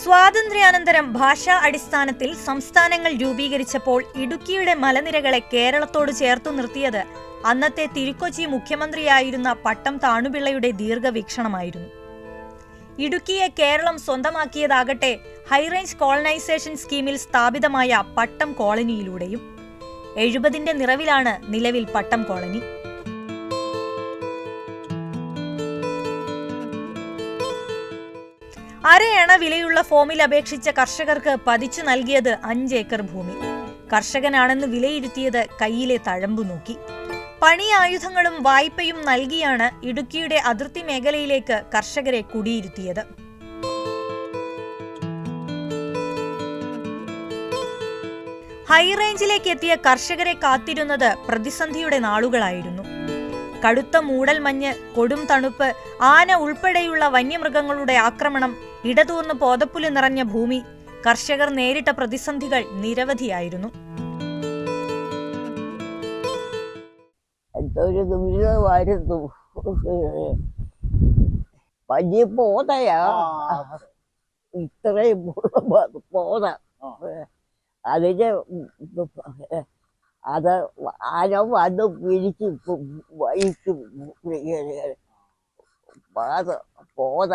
സ്വാതന്ത്ര്യാനന്തരം ഭാഷാ അടിസ്ഥാനത്തിൽ സംസ്ഥാനങ്ങൾ രൂപീകരിച്ചപ്പോൾ ഇടുക്കിയുടെ മലനിരകളെ കേരളത്തോട് ചേർത്തു നിർത്തിയത് അന്നത്തെ തിരുക്കൊച്ചി മുഖ്യമന്ത്രിയായിരുന്ന പട്ടം താണുപിള്ളയുടെ ദീർഘവീക്ഷണമായിരുന്നു. ഇടുക്കിയെ കേരളം സ്വന്തമാക്കിയതാകട്ടെ ഹൈറേഞ്ച് കോളനൈസേഷൻ സ്കീമിൽ സ്ഥാപിതമായ പട്ടം കോളനിയിലൂടെയും എഴുപതിന്റെ നിറവിലാണ് നിലവിൽ പട്ടം കോളനി. അരയണ വിലയുള്ള ഫോമിൽ അപേക്ഷിച്ച കർഷകർക്ക് പതിച്ചു നൽകിയത് അഞ്ച് ഏക്കർ ഭൂമി. കർഷകനാണെന്ന് വിലയിരുത്തിയത് കയ്യിലെ തഴമ്പു നോക്കി. പണി ആയുധങ്ങളും വായ്പയും നൽകിയാണ് ഇടുക്കിയുടെ അതിർത്തി മേഖലയിലേക്ക് കർഷകരെ കുടിയിരുത്തിയത്. ഹൈറേഞ്ചിലേക്ക് എത്തിയ കർഷകരെ കാത്തിരുന്നത് പ്രതിസന്ധിയുടെ നാളുകളായിരുന്നു. കടുത്ത മൂടൽമഞ്ഞ് കൊടും തണുപ്പ് ആന ഉൾപ്പെടെയുള്ള വന്യമൃഗങ്ങളുടെ ആക്രമണം ഇടതൂർന്ന് പോതപ്പുൽ നിറഞ്ഞ ഭൂമി കർഷകർ നേരിട്ട പ്രതിസന്ധികൾ നിരവധിയായിരുന്നു എന്തൊരു ദുരിതമായിരുന്നു വലിയ പോതയാ ഇത്രയും പോത അതിന് അത് ആന വന്ന് പിടിച്ച് വൈക്കും പോത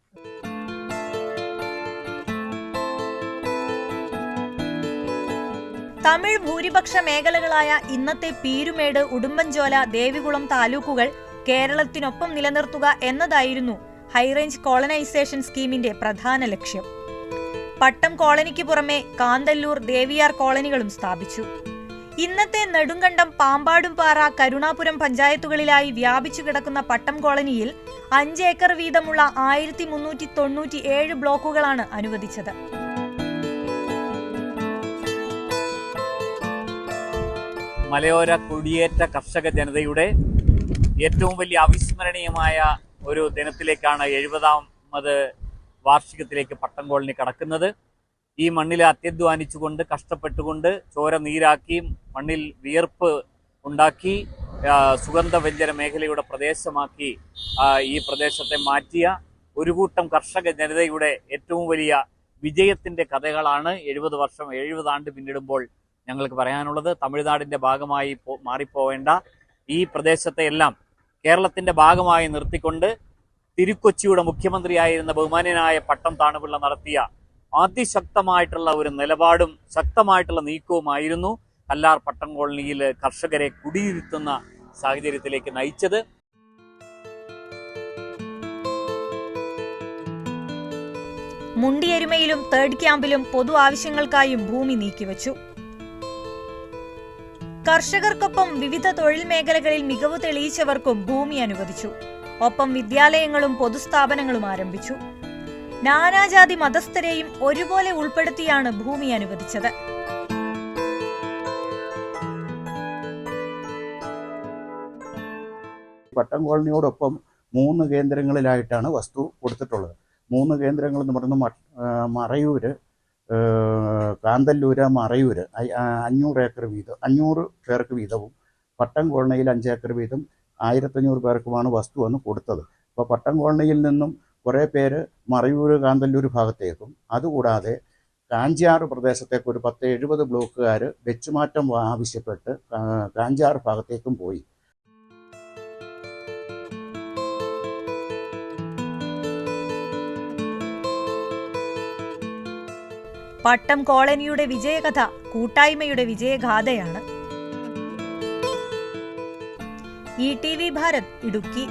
തമിഴ് ഭൂരിപക്ഷ മേഖലകളായ ഇന്നത്തെ പീരുമേട് ഉടുമ്പൻചോല ദേവികുളം താലൂക്കുകൾ കേരളത്തിനൊപ്പം നിലനിർത്തുക എന്നതായിരുന്നു ഹൈറേഞ്ച് കോളനൈസേഷൻ സ്കീമിന്റെ പ്രധാന ലക്ഷ്യം. പട്ടം കോളനിക്ക് പുറമെ കാന്തല്ലൂർ ദേവിയാർ കോളനികളും സ്ഥാപിച്ചു. ഇന്നത്തെ നെടുങ്കണ്ടം പാമ്പാടുംപാറ കരുണാപുരം പഞ്ചായത്തുകളിലായി വ്യാപിച്ചു കിടക്കുന്ന പട്ടം കോളനിയിൽ അഞ്ച് ഏക്കർ വീതമുള്ള ആയിരത്തി മുന്നൂറ്റി തൊണ്ണൂറ്റി ഏഴ് ബ്ലോക്കുകളാണ് അനുവദിച്ചത്. മലയോര കുടിയേറ്റ കർഷക ജനതയുടെ ഏറ്റവും വലിയ അവിസ്മരണീയമായ ഒരു ദിനത്തിലേക്കാണ് എഴുപതാമത് വാർഷികത്തിലേക്ക് പട്ടം കോളനി കടക്കുന്നത്. ഈ മണ്ണിൽ അത്യധ്വാനിച്ചുകൊണ്ട് കഷ്ടപ്പെട്ടുകൊണ്ട് ചോര നീരാക്കി മണ്ണിൽ വിയർപ്പ് ഉണ്ടാക്കി സുഗന്ധ സുഗന്ധവ്യഞ്ജന മേഖലയുടെ പ്രദേശമാക്കി ഈ പ്രദേശത്തെ മാറ്റിയ ഒരു കൂട്ടം കർഷക ജനതയുടെ ഏറ്റവും വലിയ വിജയത്തിന്റെ കഥകളാണ് എഴുപത് വർഷം എഴുപത് ആണ്ട് പിന്നിടുമ്പോൾ ഞങ്ങൾക്ക് പറയാനുള്ളത് തമിഴ്നാടിന്റെ ഭാഗമായി മാറിപ്പോവേണ്ട ഈ പ്രദേശത്തെ എല്ലാം കേരളത്തിന്റെ ഭാഗമായി നിർത്തിക്കൊണ്ട് തിരുക്കൊച്ചിയുടെ മുഖ്യമന്ത്രിയായിരുന്ന ബഹുമാന്യനായ പട്ടം താണുപിള്ള നടത്തിയ അതിശക്തമായിട്ടുള്ള ഒരു നിലപാടും ശക്തമായിട്ടുള്ള നീക്കവുമായിരുന്നു കല്ലാർ പട്ടം കോളനിയിൽ കർഷകരെ കുടിയിരുത്തുന്ന സാഹചര്യത്തിലേക്ക് നയിച്ചത്. മുണ്ടിയെരുമയിലും തേർഡ് ക്യാമ്പിലും പൊതു ആവശ്യങ്ങൾക്കായും ഭൂമി നീക്കിവച്ചു. കർഷകർക്കൊപ്പം വിവിധ തൊഴിൽ മേഖലകളിൽ മികവ് തെളിയിച്ചവർക്കും ഭൂമി അനുവദിച്ചു. ഒപ്പം വിദ്യാലയങ്ങളും പൊതുസ്ഥാപനങ്ങളും ആരംഭിച്ചു. നാനാജാതി മതസ്ഥരെയും ഒരുപോലെ ഉൾപ്പെടുത്തിയാണ് ഭൂമി അനുവദിച്ചത്. പട്ടം കോളനിയോടൊപ്പം മൂന്ന് കേന്ദ്രങ്ങളിലായിട്ടാണ് വസ്തു കൊടുത്തിട്ടുള്ളത്. മൂന്ന് കേന്ദ്രങ്ങൾ എന്ന് പറയുന്നത് മറയൂര് കാന്തല്ലൂര് മറയൂര് അഞ്ഞൂറ് ഏക്കർ വീതം അഞ്ഞൂറ് പേർക്ക് വീതവും പട്ടം കോളനിയിൽ അഞ്ച് ഏക്കർ വീതം ആയിരത്തഞ്ഞൂറ് പേർക്കുമാണ് വസ്തു അന്ന് കൊടുത്തത്. അപ്പോൾ പട്ടം കോളനിയിൽ നിന്നും കുറേ പേര് മറയൂർ കാന്തല്ലൂർ ഭാഗത്തേക്കും അതുകൂടാതെ കാഞ്ചാറ് പ്രദേശത്തേക്ക് ഒരു പത്ത് എഴുപത് ബ്ലോക്കുകാർ വെച്ചുമാറ്റം ആവശ്യപ്പെട്ട് കാഞ്ചാറ് ഭാഗത്തേക്കും പോയി. പട്ടം കോളനിയുടെ വിജയകഥ കൂട്ടായ്മയുടെ വിജയഗാഥയാണ്. E T V Bharat Idukki.